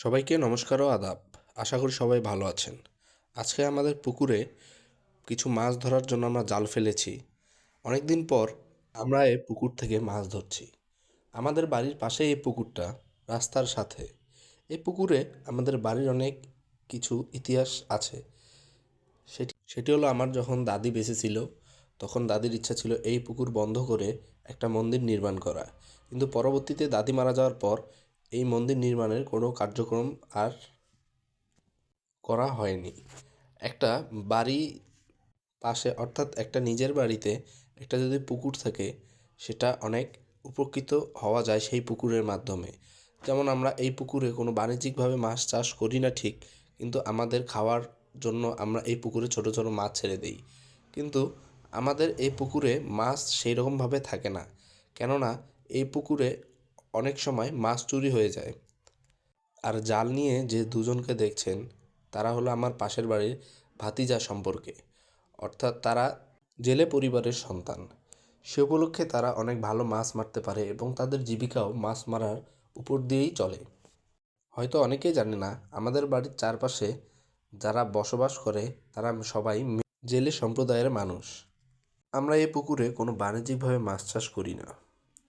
সবাইকে নমস্কার ও আদাব। আশা করি সবাই ভালো আছেন। আজকে আমাদের পুকুরে কিছু মাছ ধরার জন্য আমরা জাল ফেলেছি। অনেক দিন পর আমরা এই পুকুর থেকে মাছ ধরছি। আমাদের বাড়ির পাশে এই পুকুরটা, রাস্তার সাথে। এই পুকুরে আমাদের বাড়ির অনেক কিছু ইতিহাস আছে। সেটি সেটি হলো আমার যখন দাদি বেঁচে ছিল তখন দাদির ইচ্ছা ছিল এই পুকুর বন্ধ করে একটা মন্দির নির্মাণ করা। কিন্তু পরবর্তীতে দাদি মারা যাওয়ার পর এই মন্দির নির্মাণের কোনো কার্যক্রম আর করা হয়নি। একটা বাড়ি পাশে, অর্থাৎ একটা নিজের বাড়িতে একটা যদি পুকুর থাকে, সেটা অনেক উপকৃত হওয়া যায় সেই পুকুরের মাধ্যমে। যেমন আমরা এই পুকুরে কোনো বাণিজ্যিকভাবে মাছ চাষ করি না ঠিক, কিন্তু আমাদের খাওয়ার জন্য আমরা এই পুকুরে ছোট ছোট মাছ ছেড়ে দিই। কিন্তু আমাদের এই পুকুরে মাছ সেই রকমভাবে থাকে না। কেননা এই পুকুরে অনেক সময় মাছ চুরি হয়ে যায়। আর জাল নিয়ে যে দুজনকে দেখছেন, তারা হলো আমার পাশের বাড়ির ভাতিজা সম্পর্কে। অর্থাৎ তারা জেলে পরিবারের সন্তান। সে উপলক্ষে তারা অনেক ভালো মাছ মারতে পারে এবং তাদের জীবিকাও মাছ মারার উপর দিয়েই চলে। হয়তো অনেকেই জানে না, আমাদের বাড়ির চারপাশে যারা বসবাস করে, তারা সবাই জেলে সম্প্রদায়ের মানুষ। আমরা এই পুকুরে কোনো বাণিজ্যিকভাবে মাছ চাষ করি না।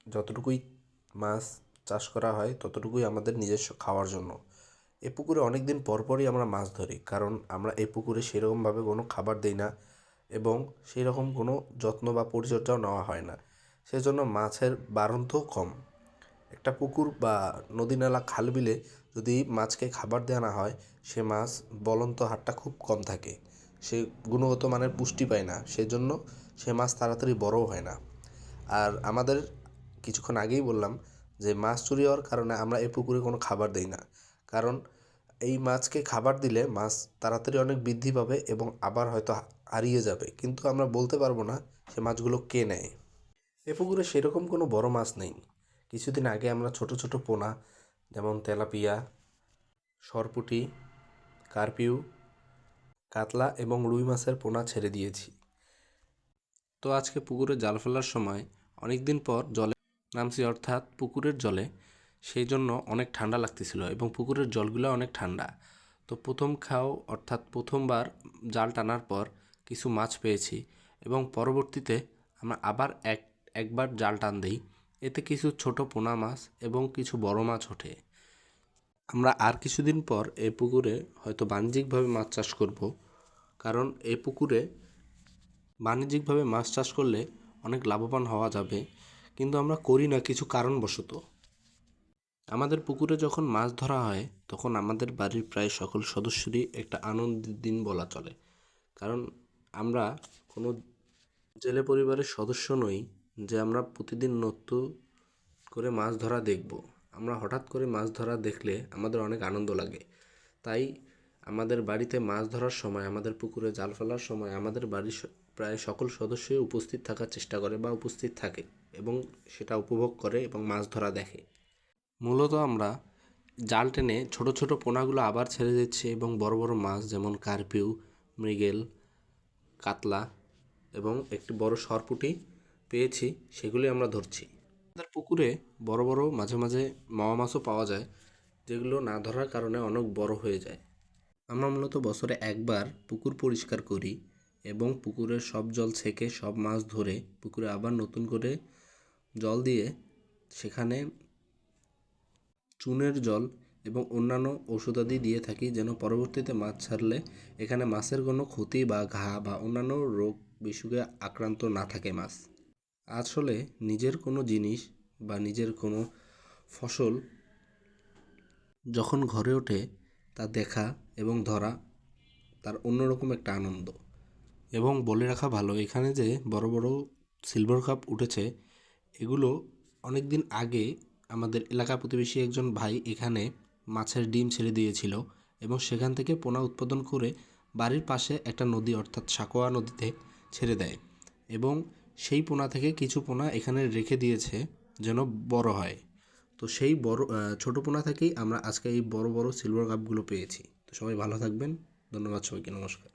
যতটুকুই মাছ চাষ করা হয় ততটুকুই আমাদের নিজস্ব খাওয়ার জন্য। এ পুকুরে অনেক দিন পরপরই আমরা মাছ ধরি, কারণ আমরা এই পুকুরে সেরকমভাবে কোনো খাবার দিই না এবং সেই রকম কোনো যত্ন বা পরিচর্যাও নেওয়া হয় না। সেজন্য মাছের বাড়ন্তও কম। একটা পুকুর বা নদী নালা খাল বিলে যদি মাছকে খাবার দেওয়া না হয়, সে মাছ বলন্ত হারটা খুব কম থাকে। সে গুণগত মানের পুষ্টি পায় না, সেজন্য সে মাছ তাড়াতাড়ি বড়ও হয় না। আর আমাদের কিছুক্ষণ আগেই বললাম যে মাছ চুরি হওয়ার কারণে আমরা এই পুকুরে কোনো খাবার দিই না। কারণ এই মাছকে খাবার দিলে মাছ তাড়াতাড়ি অনেক বৃদ্ধি পাবে এবং আবার হয়তো হারিয়ে যাবে। কিন্তু আমরা বলতে পারব না সে মাছগুলো কে নেয়। এ পুকুরে সেরকম কোনো বড় মাছ নেই। কিছুদিন আগে আমরা ছোট ছোট পোনা, যেমন তেলাপিয়া, সরপুঁটি, কার্পিউ, কাতলা এবং রুই মাছের পোনা ছেড়ে দিয়েছি। তো আজকে পুকুরে জাল ফেলার সময় অনেক দিন পর জলে নামছি অর্থাৎ পুকুরের জলে। সেই জন্য অনেক ঠান্ডা লাগতেছিল এবং পুকুরের জলগুলো অনেক ঠান্ডা। তো প্রথম খাও অর্থাৎ প্রথমবার জাল টানার পর কিছু মাছ পেয়েছি এবং পরবর্তীতে আমরা আবার এক, একবার জাল টান দিই। এতে কিছু ছোট পোনা মাছ এবং কিছু বড় মাছ ওঠে। আমরা আর কিছুদিন পর এই পুকুরে হয়তো বাণিজ্যিকভাবে মাছ চাষ করব, কারণ এই পুকুরে বাণিজ্যিকভাবে মাছ চাষ করলে অনেক লাভবান হওয়া যাবে। কিন্তু আমরা করি না কিছু কারণবশত। আমাদের পুকুরে যখন মাছ ধরা হয়, তখন আমাদের বাড়ির প্রায় সকল সদস্যরই একটা আনন্দের দিন বলা চলে। কারণ আমরা কোনো জেলে পরিবারের সদস্য নই যে আমরা প্রতিদিন নতুন করে মাছ ধরা দেখব। আমরা হঠাৎ করে মাছ ধরা দেখলে আমাদের অনেক আনন্দ লাগে। তাই আমাদের বাড়িতে মাছ ধরার সময়, আমাদের পুকুরে জাল ফেলার সময় আমাদের বাড়ির প্রায় সকল সদস্যই উপস্থিত থাকার চেষ্টা করে বা উপস্থিত থাকে এবং সেটা উপভোগ করে এবং মাছ ধরা দেখে। মূলত আমরা জাল টেনে ছোট ছোট পোনাগুলো আবার ছেড়ে দিচ্ছি এবং বড় বড় মাছ যেমন কার্পিউ, মৃগেল, কাতলা এবং একটি বড় সরপুঁটি পেয়েছি সেগুলি আমরা ধরছি। আমাদের পুকুরে বড় বড় মাঝে মাঝে মাওয়া মাছও পাওয়া যায়, যেগুলো না ধরার কারণে অনেক বড় হয়ে যায়। আমরা মূলত বছরে একবার পুকুর পরিষ্কার করি এবং পুকুরের সব জল ছেঁকে সব মাছ ধরে পুকুরে আবার নতুন করে জল দিয়ে সেখানে চুনের জল এবং অন্যান্য ঔষধাদি দিয়ে থাকি যেন পরবর্তীতে মাছ ছাড়লে এখানে মাছের কোনো ক্ষতি বা ঘা বা অন্যান্য রোগ বিসুখে আক্রান্ত না থাকে মাছ। আসলে নিজের কোনো জিনিস বা নিজের কোনো ফসল যখন ঘরে ওঠে তা দেখা এবং ধরা তার অন্যরকম একটা আনন্দ। এবং বলে রাখা ভালো, এখানে যে বড় বড় সিলভার কাপ উঠেছে, এগুলো অনেক দিন আগে আমাদের এলাকা প্রতিবেশী একজন ভাই এখানে মাছের ডিম ছেড়ে দিয়েছিল এবং সেখান থেকে পোনা উৎপাদন করে বাড়ির পাশে একটা নদী অর্থাৎ সাকোয়া নদীতে ছেড়ে দেয় এবং সেই পোনা থেকে কিছু পোনা এখানে রেখে দিয়েছে যেন বড় হয়। তো সেই বড় ছোটো পোনা থেকেই আমরা আজকে এই বড় বড় সিলভার কাপগুলো পেয়েছি। তো সবাই ভালো থাকবেন। ধন্যবাদ সবাইকে। নমস্কার।